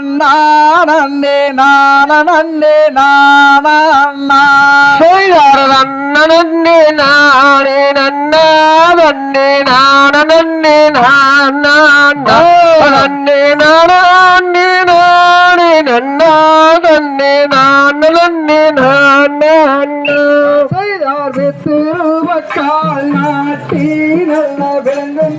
நன்னே நான நன்னே நானா. செய்தார நன்னே நானே நன்னா நன்னே நான நன்னே நான் நன்னே நானே நானே நன்னா நன்னே நான். செய்தார் திருவக்கால் நாட்டி நல்ல விளங்கும்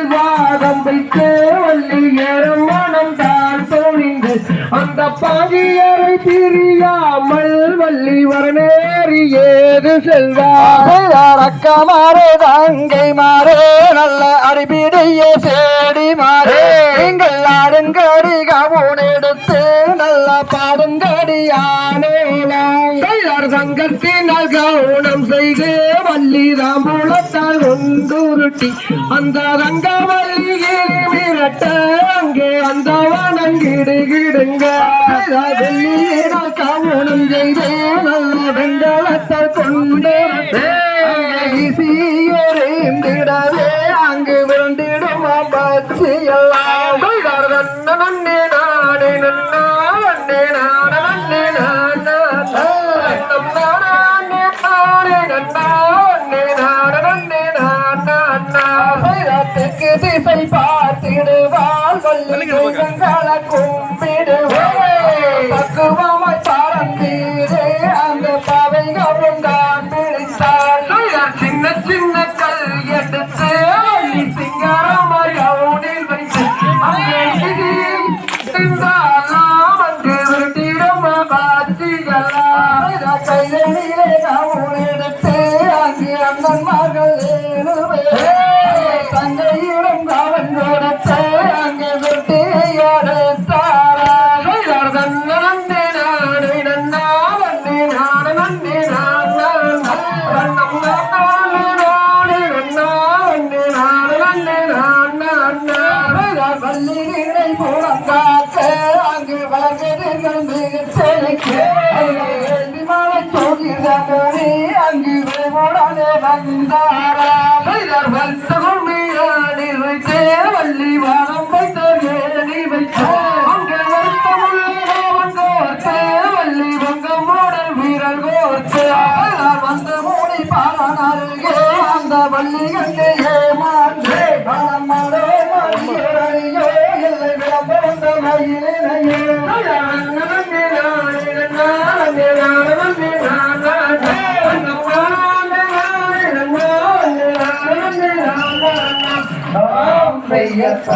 வைத்து வள்ளி வாதம் வைக்கிறேனை வைத்து பொருத்தமுள்ள கவன் போட்டு வள்ளி பொங்கமோடம் வீரர் போட்டு எளிதனில் வாதம் வைத்து வள்ளி ஏறும் மனம் தான் தோணிந்து அந்த பாகியரை பிரியாமல் வள்ளி வரநேறி ஏது செல்வார் அக்கமாரே தங்கை மாறே நல்ல அடிபிடிய சேடி மாறே. நீங்கள் ஆடுங்கடி கவுன் எடுத்து நல்ல பாடுங்கடி ஆனேலார் சங்கத்தினால் கவுனம் செய்து வள்ளி தாம்பூலத்தால் ஒன்றுருட்டி அந்த ரங்கவல்லியில் வனங்கிடுகிடுங்க வெள்ளியினால் கவுனம் நல்ல வெங்கலத்தால் கொண்டு. எறிந்திடவே அங்கு பச்சி எல்லாம். நன்னே நன்னா நன்னே நன்னே நன்னா நன்னே நன்னே திசை சின்ன சின்ன கல் எடுத்து வள்ளி சிங்காரமாய் அவனில் வைத்து அங்கே நான் வள்ளிகளை புறங்காக்க அங்கு வளர்கிறீர்கள் மிக அங்கு உடனே வந்தாரா. வந்தமும் மீறானில் வைத்தே வள்ளி வாரம் வைத்த வைத்தே. கோர்த்தே வள்ளி வங்கமோடல் வீரர் கோர்த்தே. மூடி பாலன் அருகே அந்த வள்ளி Oh,